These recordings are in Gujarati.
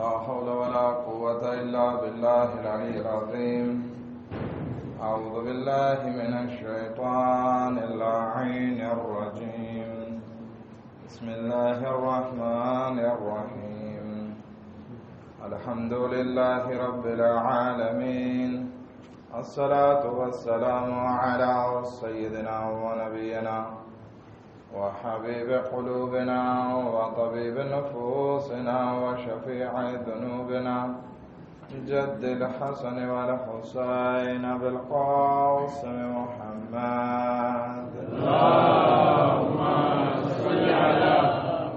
لا حول ولا قوة إلا بالله العلي العظيم. أعوذ بالله من الشيطان اللعين الرجيم. بسم الله الرحمن الرحيم. الحمد لله رب العالمين. الصلاة والسلام على سيدنا ونبينا وحبيب قلوبنا وطبيب نفوسنا وشفيع ذنوبنا جد الحسن والحسين بالقاسم محمد. اللهم صل على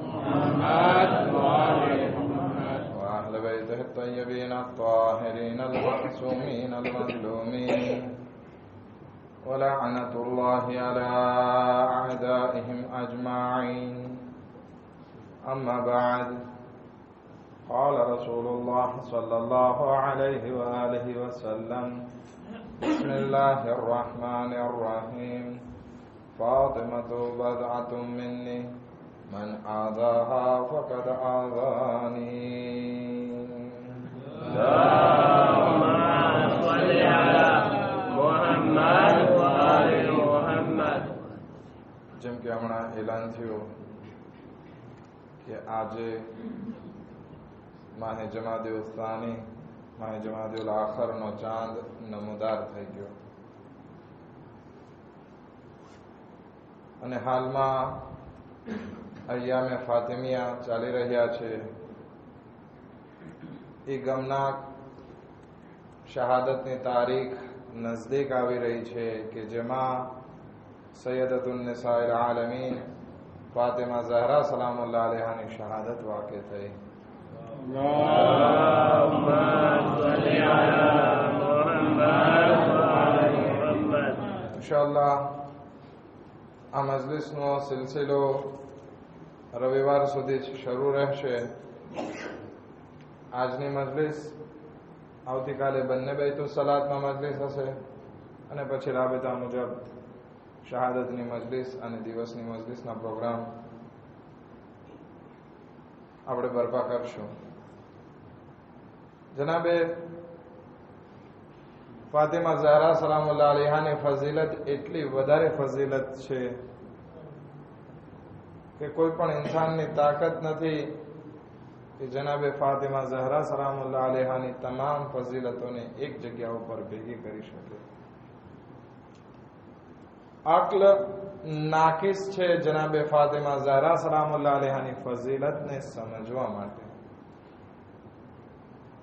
محمد وآل محمد. وأهل بيته الطيبين الطاهرين المعصومين المظلومين. ولعنة الله على أعدائهم أجمعين. أما بعد قال رسول الله صلى الله عليه وآله وسلم بسم الله الرحمن الرحيم. فاطمة بضعة مني من آذاها فقد آذاني. اللهم صل على محمد જેમ કે હમણાં એલાન થયો કે આજે માહે જમાદેવ સ્થાની માહે જમાદેવ આખરનો ચાંદ નમોદાર થઈ ગયો. અને હાલમાં અયામે ફાતિમિયા ચાલી રહ્યા છે. એ ગમનાક શહાદતની તારીખ નજદીક આવી રહી છે કે જેમાં સૈયદતુન નિસાઇલ આલમીન ફાતિમા ઝહરા સલામુલ્લાહ અલૈહાની શહાદત વાકે થઈ اللهم صل على محمد وآل محمد ઇન્શાઅલ્લાહ આ મજલિસનો સિલસિલો રવિવાર સુધી શરૂ રહેશે આજની મજલિસ આવતીકાલે બંને બેતુ સલાતમાં મજલિસ હશે અને પછી રાબેતા મુજબ શહાદતની મજલિસ અને દિવસની મજલિસના પ્રોગ્રામ આપણે બરપા કરશું. જનાબે ફાતિમા ઝહરા સલામુલ્લા અલીહાની ફઝીલત એટલી વધારે ફઝીલત છે કે કોઈ પણ ઇન્સાનની તાકાત નથી કે જનાબે ફાતિમા ઝહરા સલામુલ્લા અલીહાની તમામ ફઝીલતોને એક જગ્યા ઉપર ભેગી કરી શકે. અક્લ નાકિસ છે જનાબે ફાતિમા ઝહરા, સલામુલ્લાહ અલીહાની ફઝીલતને સમજવા માટે.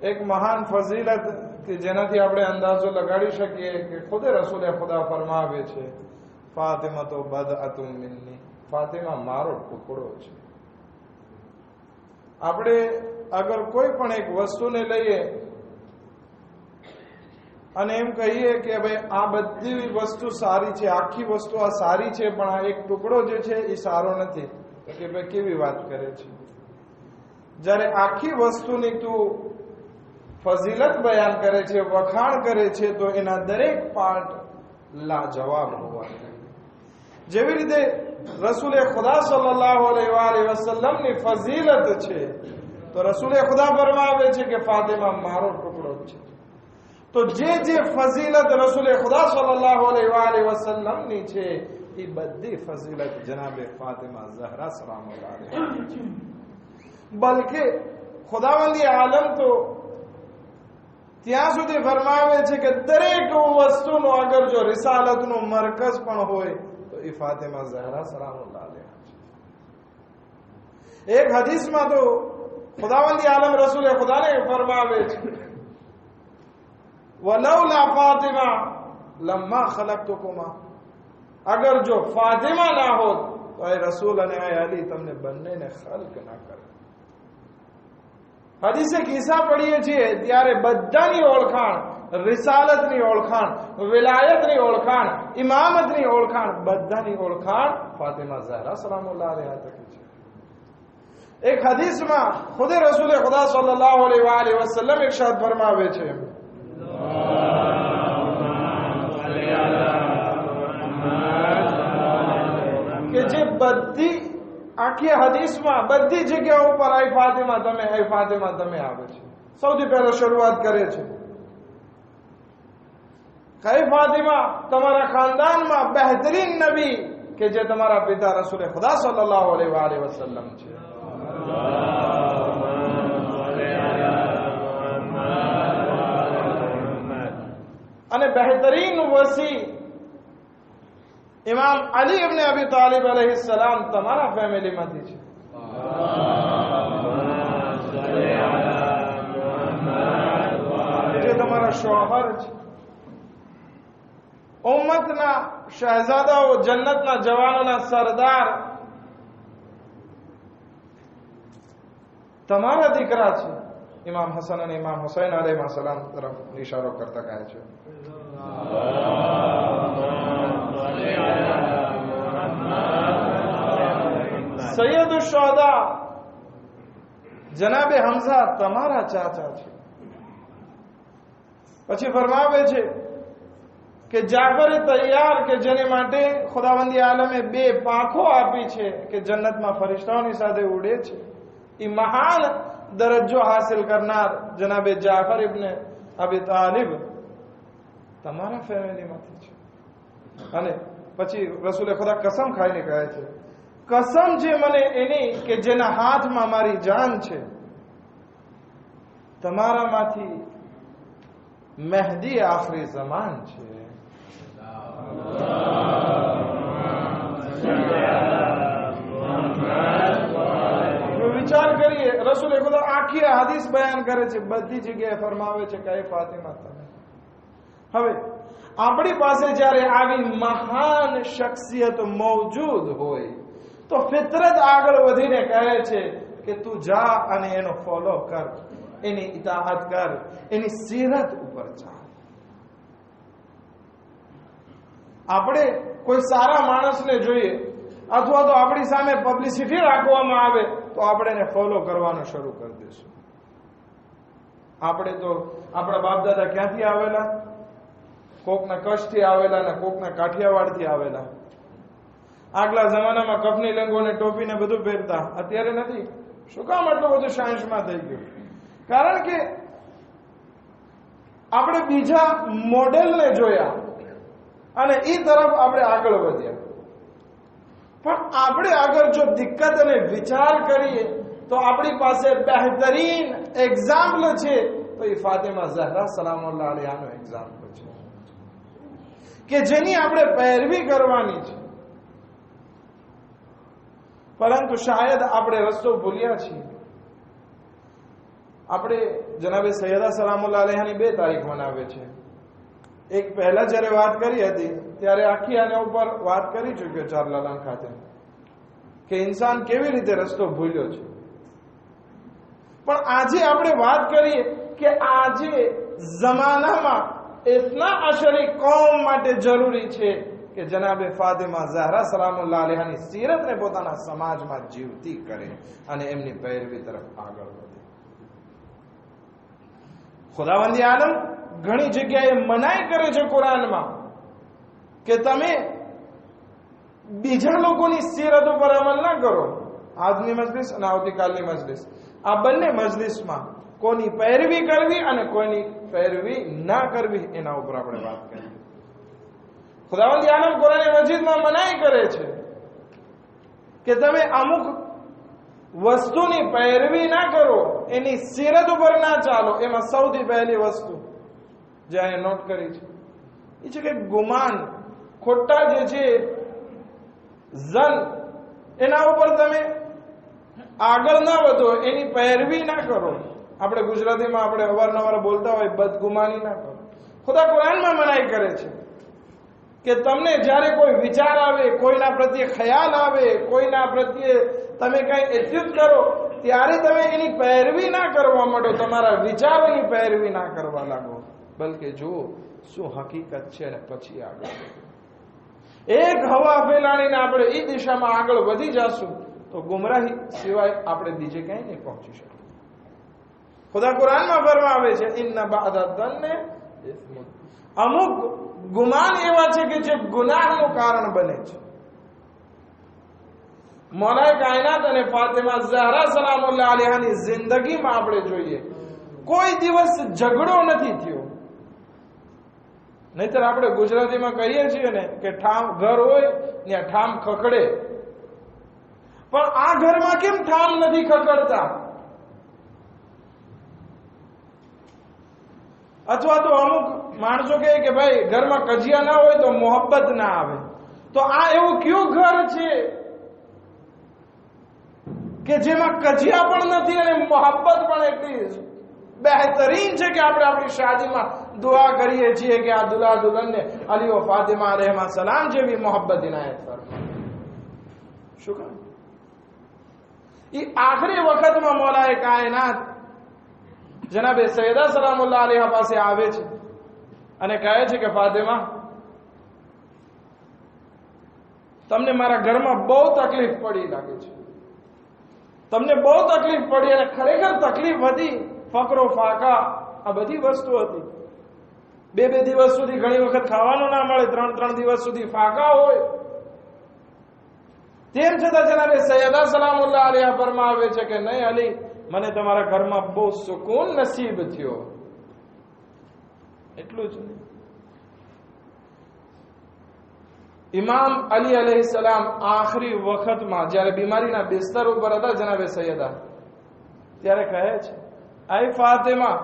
એક મહાન ફઝીલત કે જેનાથી આપણે અંદાજો લગાડી શકીએ કે ખુદે રસૂલે ખુદા ફરમાવે છે, ફાતિમા તો બદ અતુમ મિન્ની. ફાતિમા મારો ટુકડો છે. આપણે અગર કોઈ પણ એક વસ્તુને લઈએ અને એમ કહીએ કે ભાઈ, આ બધી વસ્તુ સારી છે, આખી વસ્તુ આ સારી છે, પણ આ એક ટુકડો જે છે એ સારો નથી. કે ભાઈ, કેવી વાત કરે છે? જ્યારે આખી વસ્તુની તું ફઝીલત બયાન કરે છે, વખાણ કરે છે, તો એના દરેક પાર્ટ લાજવાબ હોવા જેવી રીતે રસૂલે ખુદા સલ્લાહ અલૈહિ વસલ્લમની ફઝીલત છે, તો રસૂલે ખુદા ફરમાવે છે કે, ફાતેમાં, મારો તો જે જે ફઝીલત રસૂલે ખુદા સલ્લલ્લાહુ અલૈહિ વસલ્લમની છે એ બધી ફઝીલત જનાબે ફાતિમા ઝહરા સલામુલ્લાહ અલૈહા છે બલકે ખુદાવંદી આલમ તો ત્યાં સુધી ફરમાવે છે કે દરેક વસ્તુનો અગર જો રિસાલતનું મરકઝ પણ હોય તો એ ફાતિમા ઝહરા સલામુલ્લાહ અલૈહા છે એક હદીસમાં તો ખુદાવંદી આલમ રસૂલે ખુદાને ફરમાવે છે વલૌલા ફાતિમા લમ્મા ખલકતુકુમા અગર જો ફાતિમા ના હોત તો એ રસૂલ અને એ અલી તમને બંનેને ખલ્ક ના કરે હદીસે કિસ્સા પડીએ છીએ ત્યારે બધાની ઓળખાણ રિસાલતની ઓળખાણ વિલાયતની ઓળખાણ ઇમામતની ઓળખાણ બધાની ઓળખાણ ફાતિમા ઝહરા સલામુલ્લાહ અલૈહા તકી છે એક હદીસમાં ખુદે રસૂલે ખુદા સલ્લલ્લાહુ અલૈહિ વસલ્લમ ઇરશાદ ફરમાવે છે કે જે બધી આખી હદીસમાં, બધી જગ્યા ઉપર આઈ ફાતિમા તમે આઈ ફાતિમા તમે આવે છે. સૌથી પહેલા શરૂઆત કરે છે. કઈ ફાતિમા, તમારા ખાનદાનમાં બહેતરીન નબી કે જે તમારા પિતા રસૂલ ખુદા સલ્લલ્લાહુ અલૈહિ વા આલિહી વસલ્લમ છે અને બહેતરીન વસી ઇમામ અલી ઇબ્ન અબી તાલિબ અલૈહિ સલામ તમારા ફેમિલીમાંથી છે જે તમારા શોહર છે ઉમ્મતના શહેજાદાઓ જન્નતના જવાનોના સરદાર તમારા દીકરા છે ઇમામ હસન અને ઇમામ હુસૈન અલૈહિ સલામ તરફ ઇશારો કરતા કહે છે સૈયદ શોદા જનાબે હમઝા તમારા ચાચા છે પછી ફરમાવે છે કે જાફર તૈયાર કે જેને માટે ખુદાવંદી આલમે બે પાંખો આપી છે કે જન્નતમાં ફરિશ્તાઓની સાથે ઉડે છે એ મહાન દરજ્જો હાસિલ કરનાર જનાબે જાફર ઇબ્ન અબી તાલિબ તમારા ફેમિલીમાંથી છે. અને પછી રસુલે ખુદા કસમ ખાઈને કહે છે, કસમ છે મને એની કે જેના હાથમાં મારી જાન છે, તમારામાંથી મહેદી આખરી જમાન છે. વિચાર કરીએ, રસૂલ ખુદા આખી હાદીસ બયાન કરે છે, બધી જગ્યાએ ફરમાવે છે કે ફાતિમા તમે હવે, આપણી પાસે જ્યારે આવી મહાન શખ્સિયત મોજૂદ હોય, તો ફિતરત આગળ વધીને કહે છે કે તું જા અને એનો ફોલો કર, એની ઇતાહત કર, એની સીરત ઉપર જા આપણે કોઈ સારા માણસને જોઈએ, અથવા તો આપણી સામે પબ્લિસિટી રાખવામાં આવે, તો આપણે એને ફોલો કરવાનું શરૂ કરી દઈશું. આપણે તો આપણા બાપ દાદા ક્યાંથી આવેલા? કોકના કચ્છથી આવેલા ને કોકના કાઠિયાવાડથી આવેલા. આગલા જમાનામાં કફની લંગો ને ટોપી ને બધું પહેરતા. અત્યારે નથી. શું કામ આટલું બધું સાયન્સમાં થઈ ગયું? કારણ કે આપણે બીજા મોડેલને જોયા અને એ તરફ આપણે આગળ વધ્યા. પણ આપણે આગળ જો દિક્કત અને વિચાર કરીએ, તો આપણી પાસે બહેતરીન એક્ઝામ્પલ છે. તો એ ફાતેમા ઝહરા અલિહાનો એક્ઝામ્પલ કે જેની આપણે પહેરવી કરવાની છે. પરંતુ શાયદ આપણે રસ્તો ભૂલ્યા છીએ. આપણે જનાબે સૈયદા સલામુલ્લા અલહાની બે તારીખ મનાવે છે. એક પહેલા જ્યારે વાત કરી હતી, ત્યારે આખી આના ઉપર વાત કરી ચૂક્યો ચારલાલાન ખાતે, કે ઇન્સાન કેવી રીતે રસ્તો ભૂલ્યો છે. પણ આજે આપણે વાત કરીએ કે આજે જમાનામાં ઇતના અશરી કોમ માટે જરૂરી છે કે જનાબે ફાતિમા ઝહરા સલામુલ્લાહ અલૈહાની સીરતને પોતાના સમાજમાં જીવતી કરે અને એમની પૈરવી તરફ આગળ વધે ખુદાવંદી આલમ ઘણી જગ્યાએ મનાઈ કરે છે કુરાનમાં કે તમે બીજા લોકોની સીરત ઉપર અમલ ના કરો આજની મજલિસ અને આવતીકાલની મજલિસ આ બંને મજલિસમાં કોની પહેરવી કરવી અને કોઈની પહેરવી ના કરવી, એના ઉપર આપણે વાત કરીએ. ખુદાવંદ આનંદ કુરાન મસ્જિદમાં મનાઈ કરે છે કે તમે અમુક વસ્તુની પહેરવી ના કરો, એની સીરત ઉપર ના ચાલો, એમાં સૌથી પહેલી વસ્તુ જે અહીંયા નોટ કરી છે, એ છે કે ગુમાન, ખોટા જે છે, ઝન, એના ઉપર તમે આગળ ના વધો, એની પહેરવી ના કરો. આપણે ગુજરાતીમાં આપણે અવારનવાર બોલતા હોય બદગુમાની ના કરો ખુદા કુરાનમાં મનાઈ કરે છે કે તમને જ્યારે કોઈ વિચાર આવે, કોઈના પ્રત્યે ખ્યાલ આવે, કોઈના પ્રત્યે તમે કઈ એચ્યુટ કરો, ત્યારે તમે એની પહેરવી ના કરવા માંડો, તમારા વિચારોની પહેરવી ના કરવા લાગો. બલકે જુઓ, શું હકીકત છે અને પછી આગળ. એક હવા ફેલાણીને આપણે એ દિશામાં આગળ વધી જશું, તો ગુમરાહી સિવાય આપણે બીજે ક્યાંય નહીં પહોંચી શકીએ. ખુદા કુરાનમાં ફરમાવે છે, ઇન્ના બાદા દન્ને અમુક ગુમાન એવા છે કે જે ગુનાહનું કારણ બને છે. મોલાય કાયનાત અને ફાતિમા ઝહરા સલામુલ્લાહ અલીહાની જિંદગીમાં આપણે જોઈએ, કોઈ દિવસ ઝઘડો નથી થયો. નહીતર આપણે ગુજરાતીમાં કહીએ છીએ ને કે ઠામ ઘર હોય, ત્યાં ઠામ ખકડે પણ આ ઘરમાં કેમ ઠામ નથી ખકડતા અથવા તો અમુક માણસો કહે કે ભાઈ, ઘરમાં કજિયા ના હોય તો મોહબ્બત ના આવે. તો આ એવું કયું ઘર છે કે જેમાં કજિયા પણ નથી અને મોહબ્બત પણ એટલી બહેતરીન છે કે આપણે આપણી શાદીમાં દુઆ કરીએ છીએ કે આ દુલ્હા દુલ્હનને અલીઓ ફાતિમા રહેમા સલામ જેવી મોહબ્બત ઇનાયત ફરમાય શું કામ એ આખરી વખતમાં મોલાએ કાયનાત જનાબે સૈયદા સલામુલ્લાહ અલીહા પાસે આવે છે અને કહે છે કે, ફાતેમા, તમને મારા ઘરમાં બહુ તકલીફ પડી લાગે છે. તમને બહુ તકલીફ પડી અને ખરેખર તકલીફ હતી. ફકરો, ફાકા, આ બધી વસ્તુ હતી. બે બે દિવસ સુધી ઘણી વખત ખાવાનું ના મળે. ત્રણ ત્રણ દિવસ સુધી ફાકા હોય. તેમ છતાં જનાબે સૈયદા સલામુલ્લાહ અલીહા ફરમાવે છે કે, નહીં અલી મને તમારા ઘરમાં બહુ સુકૂન નસીબ થયો. એટલું જ નહીં. ઇમામ અલી અલૈહિ સલામ આખરી વખતમાં જ્યારે બીમારીના બિસ્તર ઉપર હતા જનાબે સૈયદા, ત્યારે કહે છે આઈ ફાતેમાં,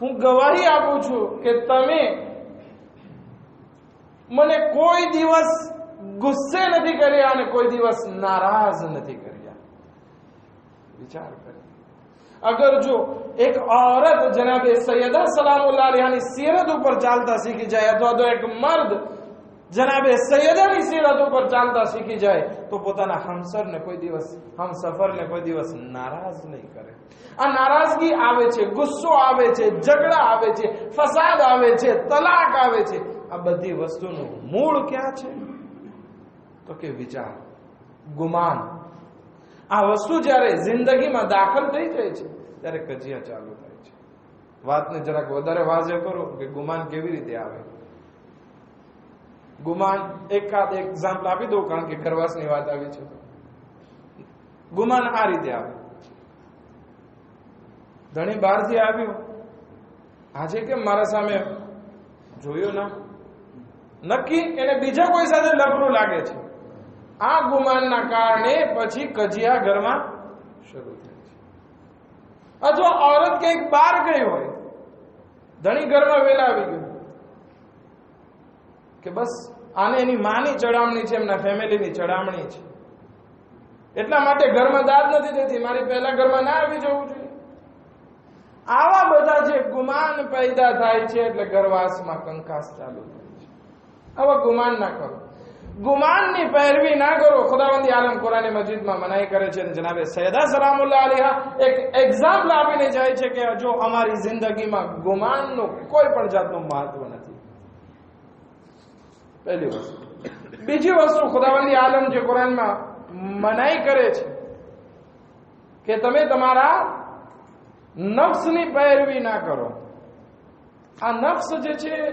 હું ગવાહી આપું છું કે તમે મને કોઈ દિવસ ગુસ્સે નથી કર્યા અને કોઈ દિવસ નારાજ નથી કર્યા. વિચાર કરી અગર જો એક औरत જનાબે સૈયદા સલામુલ્લાહ અલૈહાની સીરત ઉપર ચાલતા શીખી જાય અથવા તો એક મર્દ જનાબે સૈયદાની સીરત ઉપર ચાલતા શીખી જાય તો પોતાના હમસરને કોઈ દિવસ હમસફરને કોઈ દિવસ નારાજ નહીં કરે આ નારાજગી આવે છે ગુસ્સો આવે છે ઝઘડા આવે છે ફસાદ આવે છે તલાક આવે છે આ બધી વસ્તુનું મૂળ ક્યાં છે તો કે વિચાર ગુમાન આ વસ્તુ જ્યારે જિંદગીમાં દાખલ થઈ જાય છે, ત્યારે કજિયા ચાલુ થાય છે. વાતને જરાક વધારે વાજે કરો કે ગુમાન કેવી રીતે આવે? ગુમાન એકાદ એક્ઝામ્પલ આપી દઉં કારણ કે ગરવાસની વાત આવી છે. ગુમાન આ રીતે આવે. ધણી બહારથી આવ્યો. આજે કેમ મારા સામે જોયો ના? નક્કી એને બીજા કોઈ સાથે લફરું લાગે છે? આ ગુમાનના કારણે પછી કજિયા ઘરમાં શરૂ થાય છે. અથવા ઓરત કંઈક બહાર ગઈ હોય, ધણી ઘરમાં વેલા આવી ગયું કે બસ આને એની માની ચડામણી છે, એમના ફેમિલીની ચડામણી છે. એટલા માટે ઘરમાં દાદ નથી દેતી મારી પહેલા ઘરમાં ના આવી જવું જોઈએ. આવા બધા જે ગુમાન પેદા થાય છે, એટલે ઘરવાસમાં કંકાસ ચાલુ થાય છે. આવા ગુમાન ના કરો ગુમાનની પેરવી ના કરો. ખુદાવંદી આલમ કુરાની મસ્જિદમાં મનાઈ કરે છે જનાબે સૈયદા સલામુલ્લા અલીહા એક એક્ઝામ્પલ આપીને જાય છે કે જો અમારી જિંદગીમાં ગુમાનનું કોઈ પણ જાતનું મહત્વ નથી. પહેલી વસ્તુ. બીજી વસ્તુ ખુદાવંદી આલમ જે કુરાનમાં મનાઈ કરે છે કે તમે તમારા નફ્સની પેરવી ના કરો. આ નફ્સ જે છે,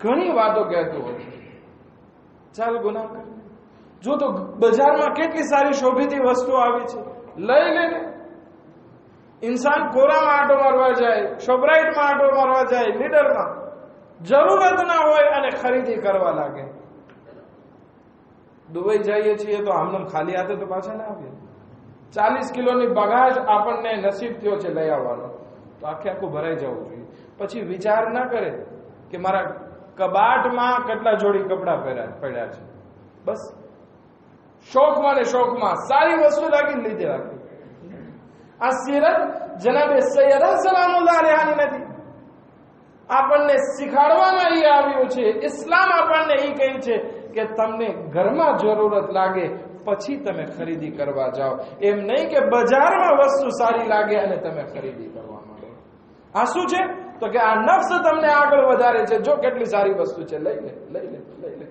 ઘણી વાતો કહેતું હોય છે. ચાલ ગુના જો તો બજારમાં કેટલી સારી શોભીતી વસ્તુ આવી છે. લઈ લે ઇન્સાન કોરામાં આટો મારવા જાય શોપરાઇટમાં આટો મારવા જાય, લીડરમાં. જરૂરત ના હોય અને ખરીદી કરવા લાગે. દુબઈ જઈએ છીએ તો આમને ખાલી હાથે તો પાછા ના આવીએ. ચાલીસ કિલોની બગાજ આપણને નસીબ થયો છે લઈ આવવાનો. તો આખે આખું ભરાઈ જવું જોઈએ. પછી વિચાર ના કરે કે મારા કબાટમાં કેટલા જોડી કપડા પહેર્યા પડ્યા છે? બસ. શોખમાં ને શોખમાં સારી વસ્તુ લાગી લીધે રાખી આ સિરત જનાબે સૈયદા સલામુલ્લાહ રહેવાની નથી. આપણને શીખાડવામાં એ આવ્યું છે, ઇસ્લામ આપણને એ કહે છે કે તમને ઘરમાં જરૂરત લાગે, પછી તમે ખરીદી કરવા જાઓ. એમ નહીં કે બજારમાં વસ્તુ સારી લાગે અને તમે ખરીદી કરવા માંડો. આ શું છે? તો કે આ નફ્સ તમને આગળ વધારે છે, જો કેટલી સારી વસ્તુ છે, લઈ લે લઈ લે લઈ લે.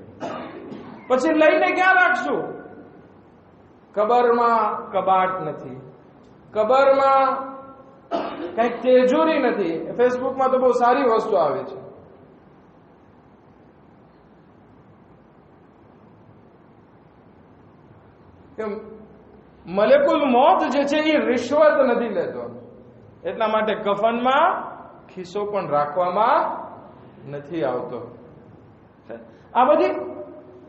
પછી લઈને ક્યાં રાખશું? કબરમાં કબાટ નથી. કબરમાં કંઈક તેજોરી નથી. ફેસબુકમાં તો બહુ સારી વસ્તુ આવે છે. કે મલેકુલ મોત જે છે એ રિશ્વત નથી લેતો. એટલા માટે કફનમાં ખિસ્સો પણ રાખવામાં નથી આવતો. આ બધી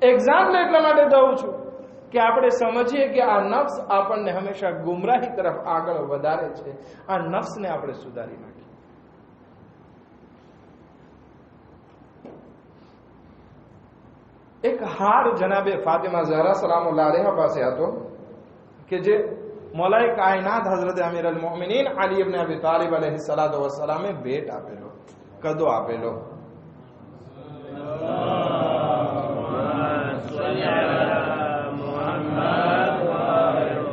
એક્ઝામ્પલ એટલા માટે દઉં છું કે આપણે સમજીએ કે આ નફ્સ આપણને હંમેશા ગુમરાહી તરફ આગળ વધારે છે. આ નફ્સને આપણે સુધારી નાખીએ. એક હાર જનાબે ફાતિમા ઝહરા અલૈહા પાસે હતો કે જે મોલાએ કાયનાત હઝરત અમીર અલ મોમિનીન અલી ઇબ્ન અબી તાલિબ અલૈહિ સલાતુ વસલામે ભેટ આપેલો કદો આપેલો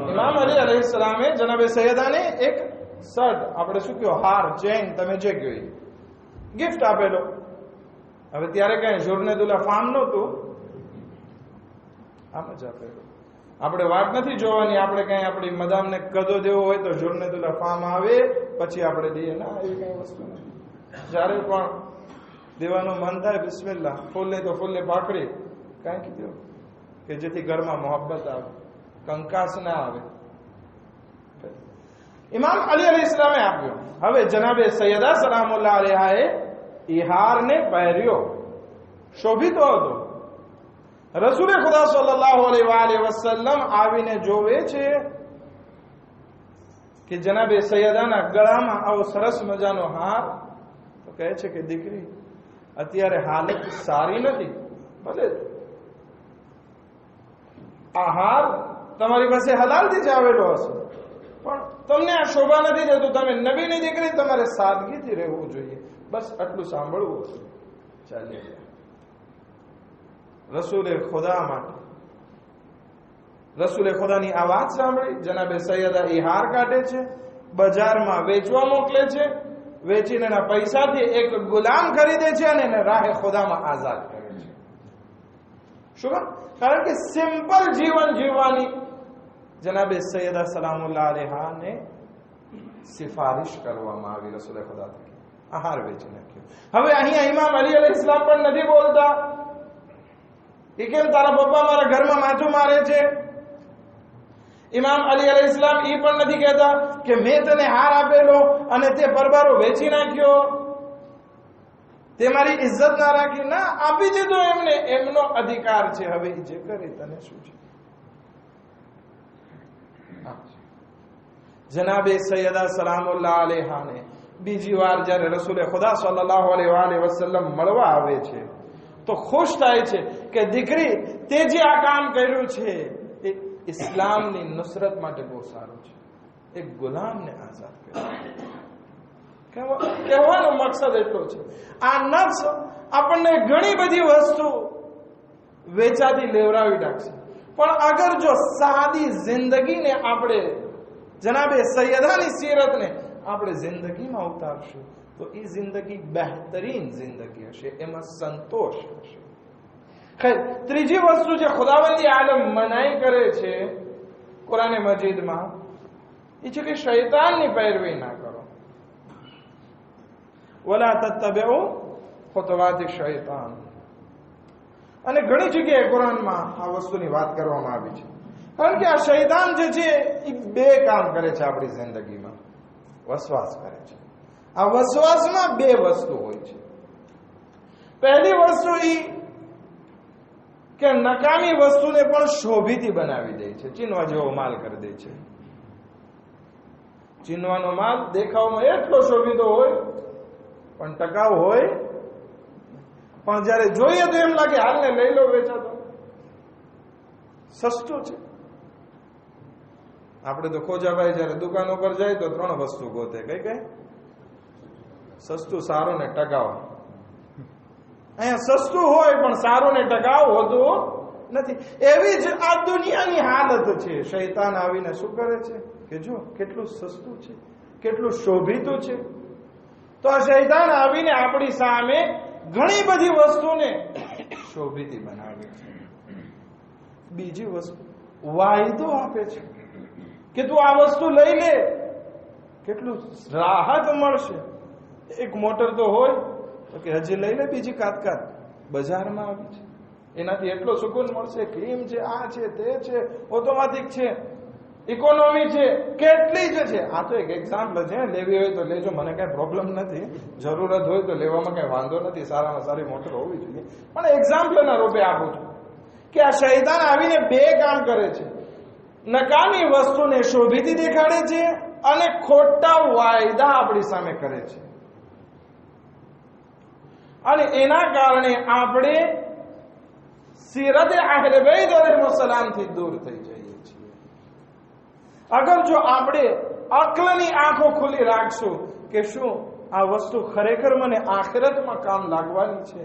ઇમામ અલી અલૈહિ સલામે જનાબે સૈયદાને એક શર્ટ આપણે શું કહ્યું હાર ચેન તમે જે કહ્યું એ ગિફ્ટ આપેલો હવે ત્યારે કઈ જોરને દુલા ફાર્મ નહોતું આમ જ આપેલો આપણે વાત નથી જોવાની, આપણે કઈ આપણી મદામને કદો દેવો હોય તો જોરને દુલા ફાર્મ આવે, પછી આપણે દઈએ. ના, એવી કઈ વસ્તુ નથી. જ્યારે પણ દેવાનું મન થાય, બિસ્મિલ્લાહ, ફૂલે તો ફૂલને પાકડી કાંઈ કીધું કે જેથી ઘરમાં મોહબ્બત આવે, કંકાસ ના આવે. ઇમામ અલી અલી ઇસ્લામે આપ્યો. હવે જનાબે સૈયદા સલામુલ્લાહ અલેહાએ ઇહારને પહેર્યો. શોભિતો હતો. રસૂલે ખુદા સલ્લાહ વાલિહ આવીને જોવે છે કે જનાબે સૈયદાના ગળામાં આવો સરસ મજાનો હાર, તો કહે છે કે, દીકરી, અત્યારે હાલત સારી નથી, ભલે આ હાર તમારી પાસે હલાલથી જ આવેલો હશે, પણ તમને આ શોભા નથી થતું તમે નવીની દીકરી, તમારે સાદગીથી રહેવું જોઈએ. બસ આટલું સાંભળવું હશે. ચાલીએ. રસૂલે ખુદા માટે રસૂલે ખુદાની આ વાત સાંભળી જનાબે સૈયદા એ હાર કાઢે છે, બજારમાં વેચવા મોકલે છે, વેચીને એના પૈસાથી એક ગુલામ ખરીદે છે અને એને રાહે ખુદામાં આઝાદ કરે છે. શું? કારણ કે સિમ્પલ જીવન જીવવાની જનાબે સૈયદા સલામુલ્લાહ અલેહાને સિફારિશ કરવામાં આવી રસૂલે ખુદા આહાર વેચી નાખ્યો. હવે અહીંયા ઇમામ અલી અલૈહિ ઇસ્લામ પણ નથી બોલતા. એ કેમ તારા પપ્પા મારા ઘરમાં માથું મારે છે? ઇમામ અલી અલી ઇસ્લામ એ પણ નથી કહેતા કે મેં તને હાર આપેલો અને તે પરબારો વેચી નાખ્યો. તે મારી ઇજ્જત ના રાખી. ના, આપી દીધો એમને. એમનો અધિકાર છે. હવે જે કરે તને શું છે? જનાબે સૈયદા સલામુલ્લાહ અલેહાને બીજી વાર જ્યારે રસૂલે ખુદા સલ્લાહ અલૈહિ વસલ્લમ મળવા આવે છે, તો ખુશ થાય છે. કે દીકરી, તે જે આ કામ કર્યું છે એ ઇસ્લામની નુસરત માટે બહુ સારું છે. એક ગુલામને આઝાદ કર્યો. કહેવા- કહેવાનો મકસદ એટલો છે. આ નફ્સ આપણને ઘણી બધી વસ્તુ વેચાતી લેવરાવી નાખશે. પણ અગર જો સાદી જિંદગીને આપણે જનાબે સૈયદાની સિરતને આપણે જિંદગીમાં ઉતારશું, તો એ જિંદગી બહેતરીન જિંદગી હશે, એમાં સંતોષ હશે. ત્રીજી વસ્તુ જે ખુદાવંદી આલમ મનાઈ કરે છે કુરાને મજીદમાં એ છે કે શૈતાનની પૈરવી ના કરો. વલા તત્તબેઓ ખુતવાતિ શૈતાન. અને ઘણી જગ્યાએ કુરાનમાં આ વસ્તુની વાત કરવામાં આવી છે. કારણ કે આ શૈતાન જે છે એ બે કામ કરે છે આપણી જિંદગીમાં. વસવાસ કરે છે. આ વસવાસમાં બે વસ્તુ હોય છે. પહેલી વસ્તુ એ કે નકામી વસ્તુને પણ શોભીતી બનાવી દે છે. ચીનવા જેવો માલ કરી દે છે. ચીનવાનો માલ દેખાવમાં એટલો શોભીતો હોય, પણ ટકાઉ હોય, પણ જ્યારે જોઈએ તો એમ લાગે હાલને લઈ લો વેચાતો. સસ્તું છે. આપણે તો ખોજાભાઈ જ્યારે દુકાન ઉપર જાય તો ત્રણ વસ્તુ ગોતે. કઈ કઈ? સસ્તું, સારું ને ટકાઉ. અહીંયા સસ્તું હોય, પણ સારું ને ટકાઉ હોતું નથી. એવી જ આ દુનિયાની હાલત છે. શૈતાન આવીને શું કરે છે? કે જો, કેટલું સસ્તું છે, કેટલું શોભિતું છે. તો આ શૈતાન આવીને આપણી સામે ઘણી બધી વસ્તુને શોભિતી બનાવે છે. બીજી વસ્તુ, વાયદો આપે છે. કે તું આ વસ્તુ લઈ લે, કેટલું રાહત મળશે. એક મોટર તો હોય તો કે હજી લઈ લે બીજી કાત કાત બજારમાં આવી છે. એનાથી એટલો સુકૂન મળશે ક્રીમ છે આ છે તે છે, ઓટોમેટિક છે, ઇકોનોમી છે, કેટલી જ છે. આ તો એક એક્ઝામ્પલ છે, લેવી હોય તો લેજો, મને કઈ પ્રોબ્લેમ નથી. જરૂરત હોય તો લેવામાં કઈ વાંધો નથી, સારામાં સારી મોટર હોવી જોઈએ. પણ એક્ઝામ્પલના રૂપે આપું છું કે આ શૈતાન આવીને બે કામ કરે છે. નકામી વસ્તુને શોભીતી દેખાડે છે અને ખોટા વાયદા આપણી સામે કરે છે. અને એના કારણે આપણે સિરતે આહલે બેત સલામથી દૂર થઈ જઈએ છીએ. અગર જો આપણે અક્લની આંખો ખુલી રાખશું કે શું આ વસ્તુ ખરેખર મને આખિરતમાં કામ લાગવાની છે,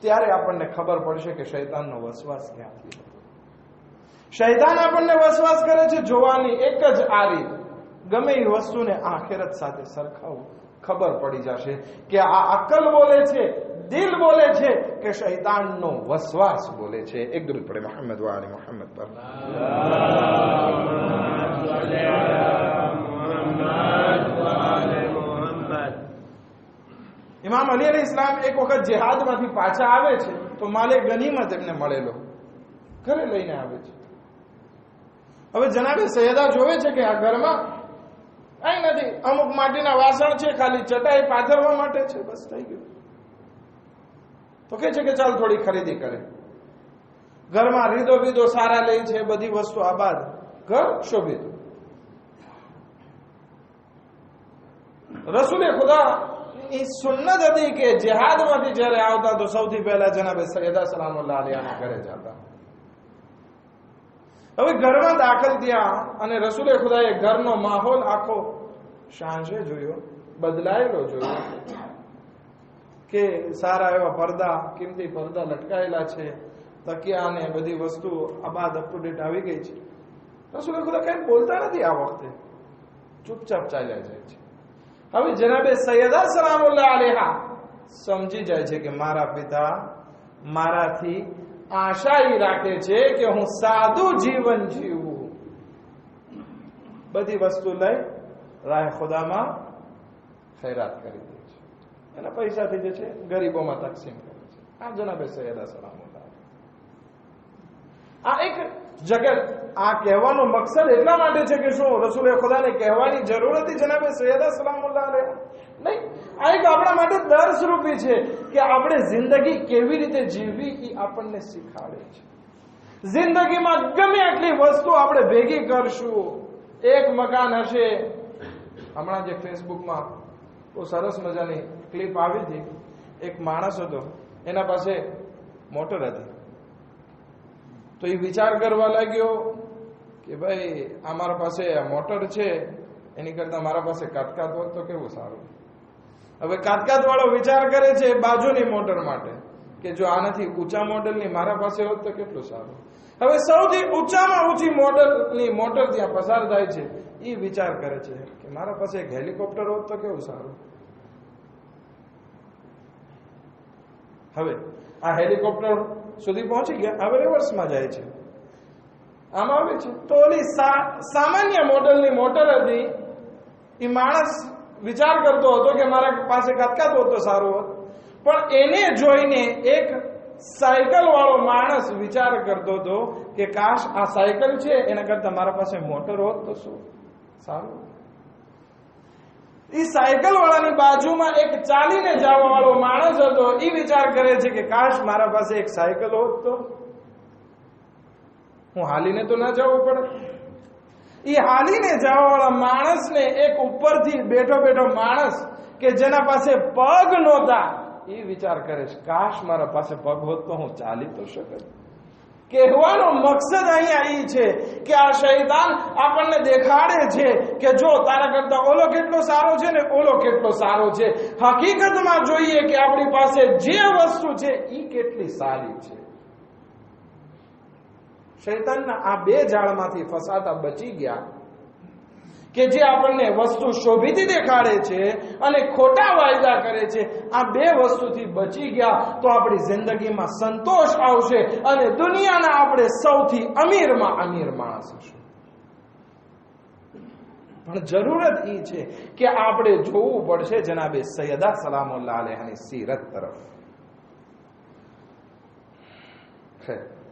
ત્યારે આપણને ખબર પડશે કે શૈતાનનો વસવાસ ક્યાંથી શૈતાન આપણને વસવાસ કરે છે જોવાની એક જ આ રીત ગમે એ વસ્તુને આખિરત સાથે સરખાવું, ખબર પડી જશે કે આ અકલ બોલે છે દિલ બોલે છે કે શૈતાનનો વસવાસ બોલે છે. એક દુલ પડે, મોહમ્મદ વાળી મોહમ્મદ પર. ઇમામ અલી અલી ઇસ્લામ એક વખત જેહાદમાંથી પાછા આવે છે, તો માલે ગનીમત એમને મળેલો. ઘરે લઈને આવે છે. હવે જનાબે સૈયદા જોવે છે કે આ ઘરમાં કઈ નથી. અમુક માટીના વાસણ છે, ખાલી ચટાઈ પાથરવા માટે છે, બસ થઈ ગયું. તો કે છે કે ચાલ થોડી ખરીદી કરે. ઘરમાં રીદો બીદો સારા લે છે, બધી વસ્તુ આબાદ ઘર શોભિત રસુલે ખુદા એ સુન્નત હતી કે જેહાદમાંથી જ્યારે આવતા તો સૌથી પહેલા જનાબે સૈયદા સલામુલ્લાહ અલિયાના ઘરે જતા. હવે ઘરમાં દાખલ થયા અને રસૂલે ખુદાએ ઘરનો માહોલ આખો સાંજે જોયો, બદલાયેલો જોયો. કે સારા એવા પડદા, કિંમતી પડદા લટકાયેલા છે, તકિયા અને બધી વસ્તુ આબાદ અપ ટુ ડેટ આવી ગઈ છે. રસુલ ખુદા કઈ બોલતા નથી આ વખતે. ચૂપચાપ ચાલ્યા જાય છે. હવે જનાબે સૈયદા સલામુલ્લાહ અલેહા સમજી જાય છે કે મારા પિતા મારાથી આશા એ રાખે છે કે હું સાદું જીવન જીવું. બધી વસ્તુ લઈ રાહ ખુદામાં ખૈરાત કરી એના પૈસાથી જે છે ગરીબોમાં તકસીમ કરે છે. આ જનાબે સૈયદા સલામુલ્લાહ આ એક જગત, આ કહેવાનો મકસદ એટલા માટે છે કે શું? રસૂલે ખુદાને કહેવાની જરૂર હતી જનાબે સૈયદા રહે નહીં, આ એક આપણા માટે દર્શરૂપી છે કે આપણે જિંદગી કેવી રીતે જીવવી એ આપણને શીખાડે છે. જિંદગીમાં ગમે આટલી વસ્તુ આપણે ભેગી કરશું, એક મકાન હશે. હમણાં જે ફેસબુકમાં બહુ સરસ મજાની ક્લિપ આવી હતી એક માણસ હતો, એના પાસે મોટર હતી. તો એ વિચાર કરવા લાગ્યો કે ભાઈ, આ મારા પાસે મોટર છે, એની કરતા મારા પાસે કાટકાત હોત તો કેવું સારું? હવે કાટકાત વાળો વિચાર કરે છે બાજુની મોટર માટે કે જો આનાથી ઊંચા મોડલની મારા પાસે હોત તો કેટલું સારું? હવે સૌથી ઊંચામાં ઊંચી મોડલની મોટર ત્યાં પસાર થાય છે એ વિચાર કરે છે કે મારા પાસે એક હેલિકોપ્ટર હોત તો કેવું સારું? હવે આ હેલિકોપ્ટર સુધી પહોંચી ગયા, હવે રિવર્સમાં જાય છે. આમ આવે છે. તો ઓલી સામાન્ય મોડલની મોટર હતી. એ માણસ વિચાર કરતો હતો કે મારા પાસે કટકાત હતો, સારું હોત. પણ એને જોઈને એક સાયકલ વાળો માણસ વિચાર કરતો હતો કે કાશ આ સાયકલ છે, એના કરતા મારા પાસે મોટર હોત તો શું? સારું. એ સાયકલ વાળાની બાજુમાં એક ચાલીને જવા વાળો માણસ હતો. એ વિચાર કરે છે કે કાશ મારા પાસે એક સાયકલ હોત તો હું હાલીને તો ના જવું પડે. એ હાલીને જવા વાળા માણસને એક ઉપરથી બેઠો બેઠો માણસ કે જેના પાસે પગ નહોતા એ વિચાર કરે છે, કાશ મારા પાસે પગ હોત તો હું ચાલી તો શકત. કહેવાનો મકસદ અહીંયા એ છે કે આ શૈતાન આપણને દેખાડે છે કે જો તારા કરતા ઓલો કેટલો સારો છે ને ઓલો કેટલો સારો છે. હકીકતમાં જોઈએ કે આપણી પાસે જે વસ્તુ છે એ કેટલી સારી છે. શૈતાનના આ બે જાળમાંથી ફસાતા બચી ગયા. કે જે આપણને વસ્તુ શોભીતી દેખાડે છે અને ખોટા વાયદા કરે છે, આ બે વસ્તુથી બચી ગયા તો આપણી જિંદગીમાં સંતોષ આવશે અને દુનિયાના આપણે સૌથી અમીરમાં અમીર માણસ હશું. પણ જરૂરત એ છે કે આપણે જોવું પડશે જનાબે સૈયદા સલામુલ્લાહ અલેહાની સીરત તરફ.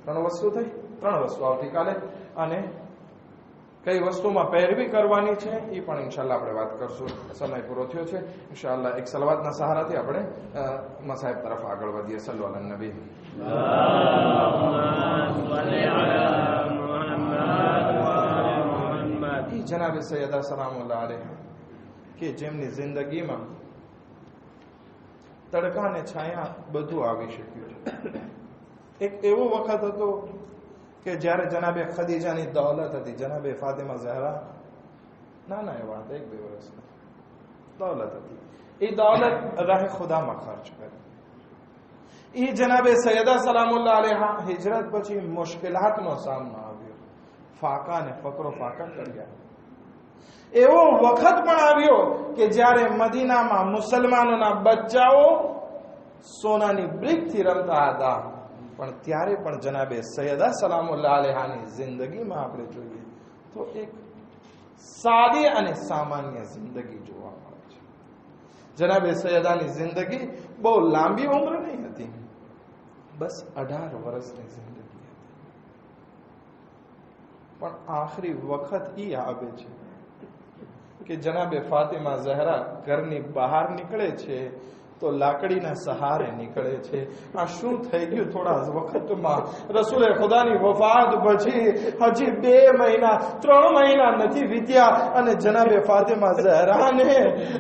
ત્રણ વસ્તુ થઈ? ત્રણ વસ્તુ આવતીકાલે અને કઈ વસ્તુમાં પહેરવી કરવાની છે એ પણ ઇન્શાલ્લાહ આપણે વાત કરશું. સમય પૂરો થયો છે. ઇન્શાલ્લાહ એક સલવાતના સહારાથી આપણે મસાહેબ તરફ આગળ વધીએ. સલ્લુ નબી. જનાબ સૈયદા સલામુલ્લા આલહ કે જેમની જિંદગીમાં તડકા ને છાયા બધું આવી શક્યું એક એવો વખત હતો કે જ્યારે જનાબે ખદીજાની દૌલત હતી જનાબે ફાતિમા ઝહરા નાના એવા હતા એક બે વર્ષના દૌલત હતી એ દૌલત રાહ ખુદામાં ખર્ચ કરી એ જનાબે સૈયદા સલામુલ્લાહ અલેહા હિજરત પછી મુશ્કેલાતનો સામનો આવ્યો ફાકા અને ફકરો ફાકા કર્યા એવો વખત પણ આવ્યો કે જ્યારે મદીનામાં મુસલમાનોના બચ્ચાઓ સોનાની બ્રિકથી રમતા હતા પણ ત્યારે પણ જનાબે સૈયદા સલામુલ્લાહ અલેહાની જિંદગીમાં આપણે જોઈએ તો એક સાદી અને સામાન્ય જિંદગી જોવા મળે છે. જનાબે સૈયદાની જિંદગી બહુ લાંબી ઉંમર નહીં હતી. બસ અઢાર વર્ષની જિંદગી હતી. પણ આખરી વખત એ આવે છે કે જનાબે ફાતિમા ઝહરા ઘરની બહાર નીકળે છે તો લાકડીના સહારે નીકળે છે. આ શું થઈ ગયું? થોડા વખતમાં રસુલે ખુદાની વફાત પછી હજી બે મહિના, ત્રણ મહિના નથી વીત્યા અને જનાબે ફાતિમા ઝહરાને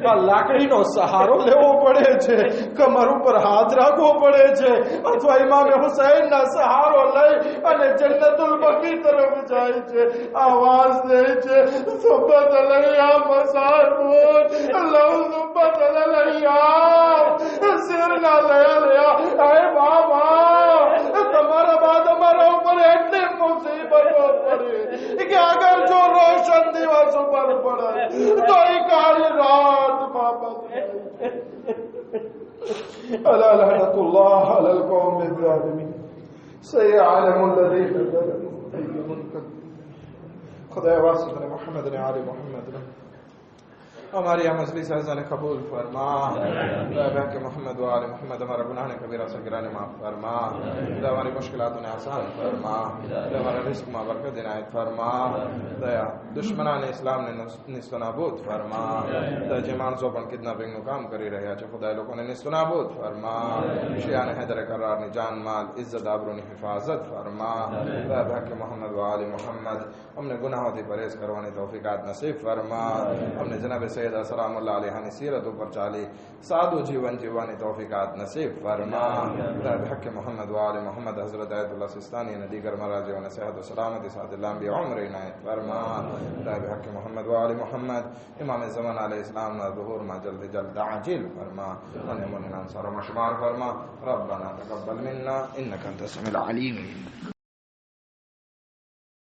આ લાકડીનો સહારો લેવો પડે છે, કમર ઉપર હાથ રાખવો પડે છે, અથવા ઇમામે હુસૈનના સહારો લઈ અને જન્નતુલ બકી તરફ જાય છે. આવાજ દે છે, સુબત લૈયા મસારમુન લવ સુબત سر نہ لیا لیا اے بابا تمہارا بات ہمارا اوپر اتنے مصیبت پڑی کہ اگر جو روشن دیوس پر پڑے تو یہ کاری رات بابا الا لعنت الله على القوم الظالمين سيعلم الذين ظلموا اي منقلب خدایا واسطه محمد علی محمد نے ہماری یہاں مجلس حسن قبول فرما۔ بہن کے محمد و آل محمد ہمارا گناہ نے کبیرہ سگران معاف فرما۔ ہماری مشکلات انہیں آسان فرما۔ ہمارا رزق ما برکت عنایت فرما۔ دیا دشمنان اسلام نے نصف نابود فرما۔ دا جمان زوبن کتنا نو مقام کری رہے اچھا خدا لوگوں نے نصف نابود فرما۔ شیعان حیدر قرار نے جان مال عزت آبرو نے حفاظت فرما۔ بہن کے محمد و آل محمد ہم نے گناہ ہوتی پریز کروانے توفیقات نصیب فرما۔ ہم نے جناب سے سیدہ سلام اللہ علیہ وسلم سیرت اوپر چالی۔ سادو جیون جیون توفیقات نصیب فرما۔ در حق محمد و آل محمد، حضرت عید اللہ سستانی ندیگر مراجع و نصیحت و سلامتی ساتھ اللہ بی عمرین آئیت فرما در حق محمد و آل محمد، امام زمان علیہ السلام ظہور ما جلد جلد عجیل فرما۔ انہم انہم انصار و مشمار فرما۔ ربنا تقبل منا انکا انت سمیل علیم